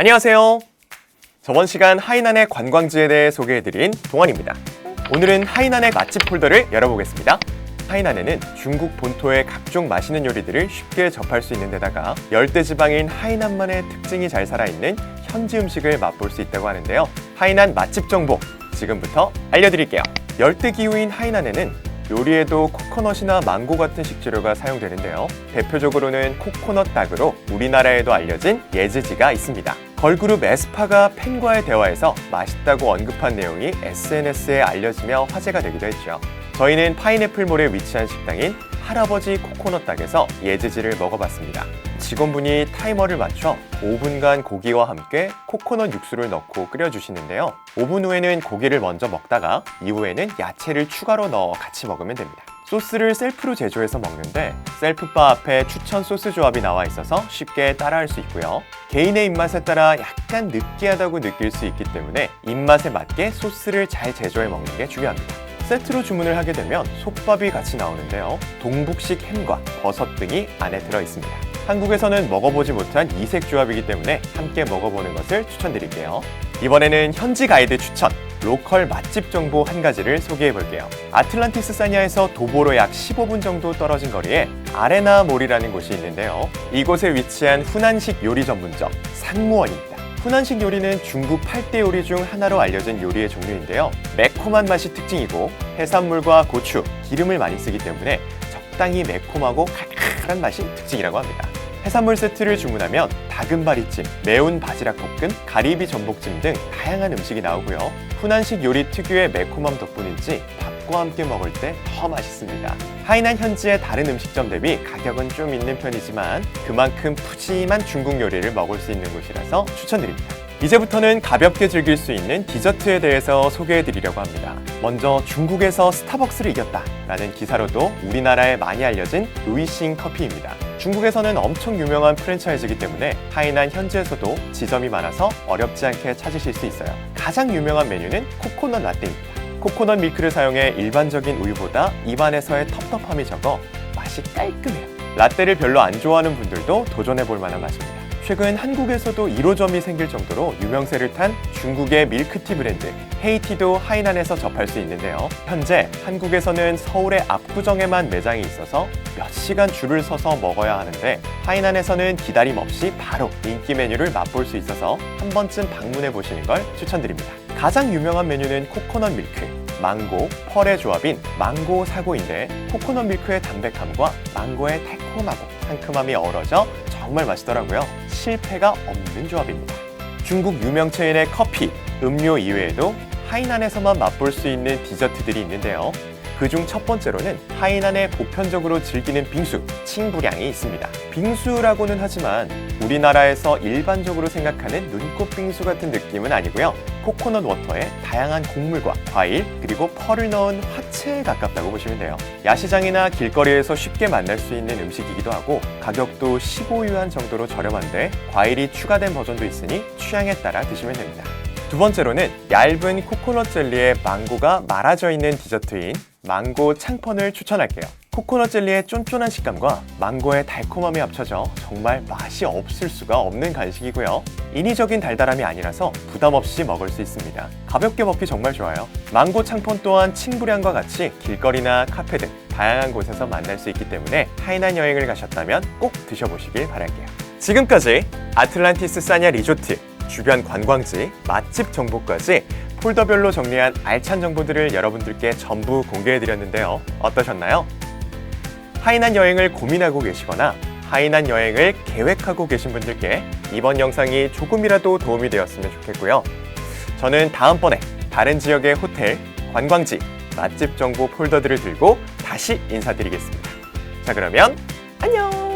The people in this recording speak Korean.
안녕하세요. 저번 시간 하이난의 관광지에 대해 소개해드린 동환입니다. 오늘은 하이난의 맛집 폴더를 열어보겠습니다. 하이난에는 중국 본토의 각종 맛있는 요리들을 쉽게 접할 수 있는 데다가 열대 지방인 하이난만의 특징이 잘 살아있는 현지 음식을 맛볼 수 있다고 하는데요. 하이난 맛집 정보 지금부터 알려드릴게요. 열대 기후인 하이난에는 요리에도 코코넛이나 망고 같은 식재료가 사용되는데요. 대표적으로는 코코넛 닭으로 우리나라에도 알려진 예즈지가 있습니다. 걸그룹 에스파가 팬과의 대화에서 맛있다고 언급한 내용이 SNS에 알려지며 화제가 되기도 했죠. 저희는 파인애플몰에 위치한 식당인 할아버지 코코넛 닭에서 예즈지를 먹어봤습니다. 직원분이 타이머를 맞춰 5분간 고기와 함께 코코넛 육수를 넣고 끓여주시는데요. 5분 후에는 고기를 먼저 먹다가 이후에는 야채를 추가로 넣어 같이 먹으면 됩니다. 소스를 셀프로 제조해서 먹는데 셀프바 앞에 추천 소스 조합이 나와 있어서 쉽게 따라할 수 있고요. 개인의 입맛에 따라 약간 느끼하다고 느낄 수 있기 때문에 입맛에 맞게 소스를 잘 제조해 먹는 게 중요합니다. 세트로 주문을 하게 되면 솥밥이 같이 나오는데요. 동북식 햄과 버섯 등이 안에 들어 있습니다. 한국에서는 먹어보지 못한 이색 조합이기 때문에 함께 먹어보는 것을 추천드릴게요. 이번에는 현지 가이드 추천, 로컬 맛집 정보 한 가지를 소개해 볼게요. 아틀란티스 사니아에서 도보로 약 15분 정도 떨어진 거리에 아레나 몰이라는 곳이 있는데요. 이곳에 위치한 후난식 요리 전문점 상무원입니다. 후난식 요리는 중국 8대 요리 중 하나로 알려진 요리의 종류인데요. 매콤한 맛이 특징이고 해산물과 고추, 기름을 많이 쓰기 때문에 적당히 매콤하고 칼칼한 맛이 특징이라고 합니다. 해산물 세트를 주문하면 다금바리찜, 매운 바지락 볶음, 가리비 전복찜 등 다양한 음식이 나오고요. 후난식 요리 특유의 매콤함 덕분인지 밥과 함께 먹을 때 더 맛있습니다. 하이난 현지의 다른 음식점 대비 가격은 좀 있는 편이지만 그만큼 푸짐한 중국 요리를 먹을 수 있는 곳이라서 추천드립니다. 이제부터는 가볍게 즐길 수 있는 디저트에 대해서 소개해 드리려고 합니다. 먼저 중국에서 스타벅스를 이겼다 라는 기사로도 우리나라에 많이 알려진 루이싱 커피입니다. 중국에서는 엄청 유명한 프랜차이즈이기 때문에 하이난 현지에서도 지점이 많아서 어렵지 않게 찾으실 수 있어요. 가장 유명한 메뉴는 코코넛 라떼입니다. 코코넛 밀크를 사용해 일반적인 우유보다 입안에서의 텁텁함이 적어 맛이 깔끔해요. 라떼를 별로 안 좋아하는 분들도 도전해 볼 만한 맛입니다. 최근 한국에서도 1호점이 생길 정도로 유명세를 탄 중국의 밀크티 브랜드 헤이티도 하이난에서 접할 수 있는데요. 현재 한국에서는 서울의 압구정에만 매장이 있어서 몇 시간 줄을 서서 먹어야 하는데 하이난에서는 기다림 없이 바로 인기 메뉴를 맛볼 수 있어서 한 번쯤 방문해 보시는 걸 추천드립니다. 가장 유명한 메뉴는 코코넛 밀크, 망고, 펄의 조합인 망고 사고인데 코코넛 밀크의 담백함과 망고의 달콤하고 상큼함이 어우러져 정말 맛있더라고요. 실패가 없는 조합입니다. 중국 유명 체인의 커피, 음료 이외에도 하이난에서만 맛볼 수 있는 디저트들이 있는데요. 그중 첫 번째로는 하이난에 보편적으로 즐기는 빙수, 칭부량이 있습니다. 빙수라고는 하지만 우리나라에서 일반적으로 생각하는 눈꽃 빙수 같은 느낌은 아니고요. 코코넛 워터에 다양한 곡물과 과일 그리고 펄을 넣은 화채에 가깝다고 보시면 돼요. 야시장이나 길거리에서 쉽게 만날 수 있는 음식이기도 하고 가격도 15유안 정도로 저렴한데 과일이 추가된 버전도 있으니 취향에 따라 드시면 됩니다. 두 번째로는 얇은 코코넛 젤리에 망고가 말아져 있는 디저트인 망고 창펀을 추천할게요. 코코넛 젤리의 쫀쫀한 식감과 망고의 달콤함이 합쳐져 정말 맛이 없을 수가 없는 간식이고요. 인위적인 달달함이 아니라서 부담 없이 먹을 수 있습니다. 가볍게 먹기 정말 좋아요. 망고 창펀 또한 칭부량과 같이 길거리나 카페 등 다양한 곳에서 만날 수 있기 때문에 하이난 여행을 가셨다면 꼭 드셔보시길 바랄게요. 지금까지 아틀란티스 사냐 리조트 주변 관광지, 맛집 정보까지 폴더별로 정리한 알찬 정보들을 여러분들께 전부 공개해드렸는데요. 어떠셨나요? 하이난 여행을 고민하고 계시거나 하이난 여행을 계획하고 계신 분들께 이번 영상이 조금이라도 도움이 되었으면 좋겠고요. 저는 다음번에 다른 지역의 호텔, 관광지, 맛집 정보 폴더들을 들고 다시 인사드리겠습니다. 자, 그러면 안녕!